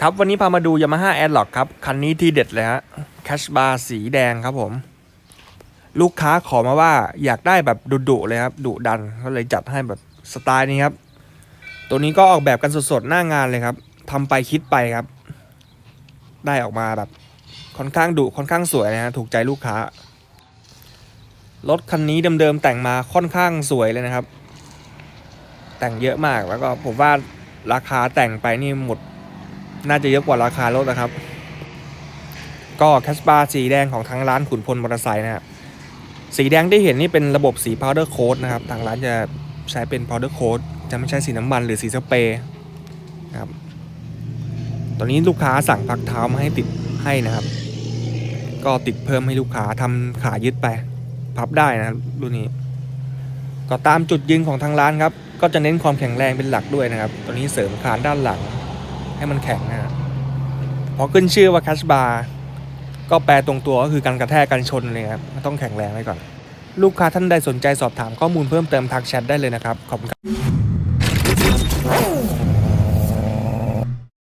ครับวันนี้พามาดู Yamaha a i r l o c k ครับ คันนี้ที่เด็ดเลยฮะแคชบาร์สีแดงครับผม ลูกค้าขอมาว่าอยากได้แบบดุๆเลยครับดุดันก็เลยจัดให้แบบสไตล์นี้ครับ ตัวนี้ก็ออกแบบกันสดๆ หน้างานเลยครับทำไปคิดไปครับ ได้ออกมาแบบค่อนข้างดุค่อนข้างสวยนะฮะถูกใจลูกค้ารถคันนี้เดิมๆแต่งมาค่อนข้างสวยเลยนะครับ แต่งเยอะมากแล้วก็ผมว่าราคาแต่งไปนี่หมด น่าจะเยอะกว่าราคารถนะครับ ก็แคสปาสีแดงของทางร้านขุนพลมอเตอร์ไซค์นะครับสีแดงที่เห็นนี่เป็นระบบสี powder coat นะครับ ทางร้านจะใช้เป็น powder coat จะไม่ใช่สีน้ำมันหรือสีสเปรย์ครับ ตอนนี้ลูกค้าสั่งพักเท้ามาให้ติดให้นะครับ ก็ติดเพิ่มให้ลูกค้าทำขายึดไปพับได้นะครับรุ่นนี้ ก็ตามจุดยืนของทางร้านครับ ก็จะเน้นความแข็งแรงเป็นหลักด้วยนะครับตัวนี้เสริมคานด้านหลัง ให้มันแข็งนะพอขึ้นชื่อว่าคัชบาร์ก็แปลตรงตัวก็คือการกระแทกการชนเลยครับมันต้องแข็งแรงไว้ก่อน ลูกค้าท่านใดสนใจสอบถามข้อมูลเพิ่มเติมทักแชทได้เลยนะครับ ขอบคุณครับ